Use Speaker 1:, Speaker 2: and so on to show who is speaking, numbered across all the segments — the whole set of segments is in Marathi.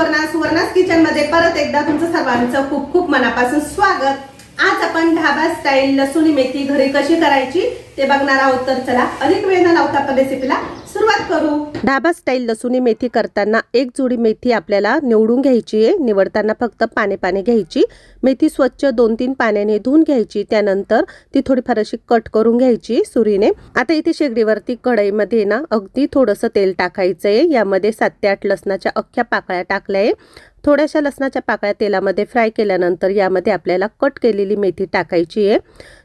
Speaker 1: सुवर्णा सुवर्णास किचनमध्ये परत एकदा तुमचं सर्वांचं खूप खूप मनापासून स्वागत. आज आपण ढाबा स्टाईल लसूणी मेथी घरी कशी करायची ते बघणार आहोत. तर चला अधिक वेळ न लावता आपण रेसिपीला सुरुवात करू. ढाबा स्टाईल लसूणी मेथी करताना एक जोडी मेथी आपल्याला निवडून घ्यायची आहे. निवडताना फक्त पाने पाने घ्यायची. मेथी स्वच्छ दोन तीन पाण्याने धुवून घ्यायची. त्यानंतर ती थोडीफार अशी कट करून घ्यायची सुरीने. आता इथे शेगडीवरती कढईमध्ये ना अगदी थोडंसं तेल टाकायचं आहे यामध्ये सात ते आठ लसणाच्या अख्ख्या पाकळ्या टाकल्या आहे. थोड्याशा लसणाच्या पाकळ्या तेलामध्ये फ्राय केल्यानंतर यामध्ये आपल्याला कट केलेली मेथी टाकायची आहे.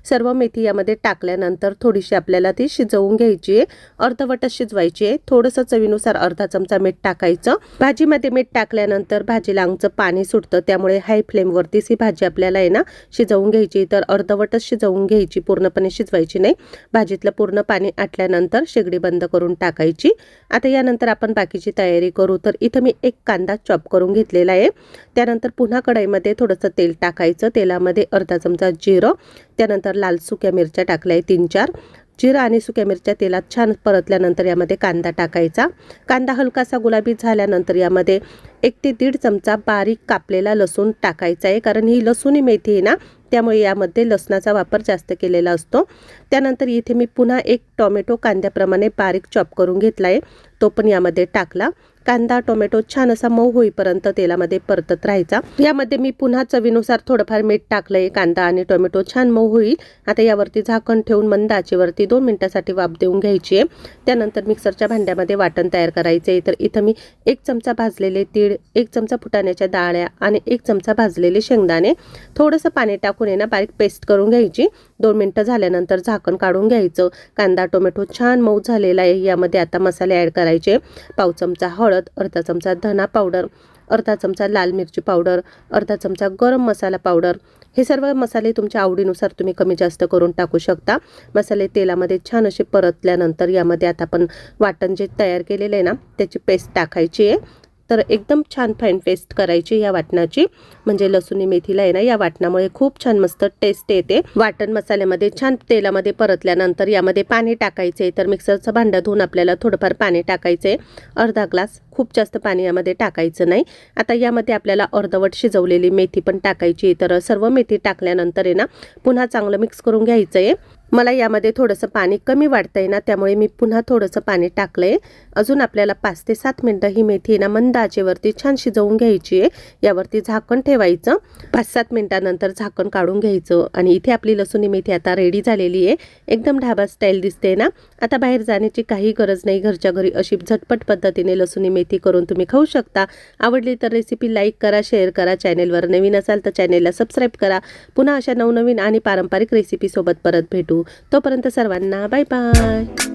Speaker 1: सर्व मेथी यामध्ये टाकल्यानंतर थोडीशी आपल्याला ती शिजवून घ्यायची आहे. अर्धवटच शिजवायची आहे. थोडंसं चवीनुसार अर्धा चमचा मीठ टाकायचं. भाजीमध्ये मीठ टाकल्यानंतर भाजीला अंगचं पाणी सुटतं त्यामुळे हाय फ्लेमवरतीच ही भाजी आपल्याला आहे ना शिजवून घ्यायची. तर अर्धवटच शिजवून घ्यायची पूर्णपणे शिजवायची नाही. भाजीतलं पूर्ण पाणी आटल्यानंतर शेगडी बंद करून टाकायची. आता यानंतर आपण बाकीची तयारी करू. तर इथं मी एक कांदा चॉप करून घेतलेला आहे. त्यानंतर पुन्हा कढईमध्ये थोडंसं तेल टाकायचं. तेलामध्ये अर्धा चमचा जिरं. त्यानंतर लाल सुक्या मिरच्या टाकल्या. आहे तीन चार. जिरं आणि सुक्या मिरच्या तेलात छान परतल्यानंतर यामध्ये कांदा टाकायचा. कांदा हलकासा गुलाबी झाल्यानंतर यामध्ये एक ते दीड चमचा बारीक कापलेला लसूण टाकायचा आहे. कारण ही लसूणी मेथी आहे ना त्यामुळे यामध्ये लसणाचा वापर जास्त केलेला असतो. त्यानंतर इथे मी पुन्हा एक टोमॅटो कांद्याप्रमाणे बारीक चॉप करून घेतला आहे. तो पण यामध्ये टाकला. कांदा टोमॅटो छान असा मऊ होईपर्यंत तेलामध्ये परतत राहायचा. यामध्ये मी पुन्हा चवीनुसार थोडंफार मीठ टाकलंय कांदा आणि टोमॅटो छान मऊ होईल. आता यावरती झाकण ठेवून मंद आचेवरती दोन मिनिटासाठी वाफ देऊन घ्यायची आहे त्यानंतर मिक्सरच्या भांड्यामध्ये वाटण तयार करायचे आहे तर इथं मी एक चमचा भाजलेले तीळ एक चमचा फुटाण्याच्या डाळ्या आणि एक चमचा भाजलेले शेंगदाणे थोडंसं पाणी टाकून आहे ना बारीक पेस्ट करून घ्यायची. दोन मिनटं झाल्यानंतर झाकण काढून घ्यायचं. कांदा टोमॅटो छान मऊ झालेला आहे. यामध्ये आता मसाले ॲड करायचे. पाव चमचा हळद अर्धा चमचा धना पावडर अर्धा चमचा लाल मिरची पावडर अर्धा चमचा गरम मसाला पावडर. हे सर्व मसाले तुमच्या आवडीनुसार तुम्ही कमी जास्त करून टाकू शकता. मसाले तेलामध्ये छान असे परतल्यानंतर यामध्ये आता आपण वाटण जे तयार केलेलं आहे ना त्याची पेस्ट टाकायची आहे. तर एकदम छान फाईन पेस्ट करायची या वाटणाची. म्हणजे लसुणी मेथीला आहे ना या वाटणामुळे खूप छान मस्त टेस्ट येते. वाटण मसाल्यामध्ये छान तेलामध्ये परतल्यानंतर यामध्ये पाणी टाकायचे. तर मिक्सरचं भांडं धुवून आपल्याला थोडंफार पाणी टाकायचे. अर्धा ग्लास. खूप जास्त पाणी यामध्ये टाकायचं नाही. आता यामध्ये आपल्याला अर्धवट शिजवलेली मेथी पण टाकायची. तर सर्व मेथी टाकल्यानंतर आहे ना पुन्हा चांगलं मिक्स करून घ्यायचं आहे मला यामध्ये थोडंसं पाणी कमी वाटतंय ना त्यामुळे मी पुन्हा थोडंसं पाणी टाकलं आहे अजून आपल्याला पाच ते सात मिनटं ही मेथी आहे ना मंद आचेवरती छान शिजवून घ्यायची आहे. यावरती झाकण ठेवायचं. पाच सात मिनटानंतर झाकण काढून घ्यायचं आणि इथे आपली लसुणी मेथी आता रेडी झालेली आहे. एकदम ढाबा स्टाईल दिसते ना. आता बाहेर जाण्याची काही गरज नाही. घरच्या घरी अशी झटपट पद्धतीने लसुणी मेथी करून तुम्ही खाऊ शकता. आवडली तर रेसिपी लाईक करा शेअर करा. चॅनेलवर नवीन असाल तर चॅनेलला सबस्क्राईब करा. पुन्हा अशा नवनवीन आणि पारंपरिक रेसिपीसोबत परत भेटू. भेटू. तोपर्यंत सर्वांना बाय बाय.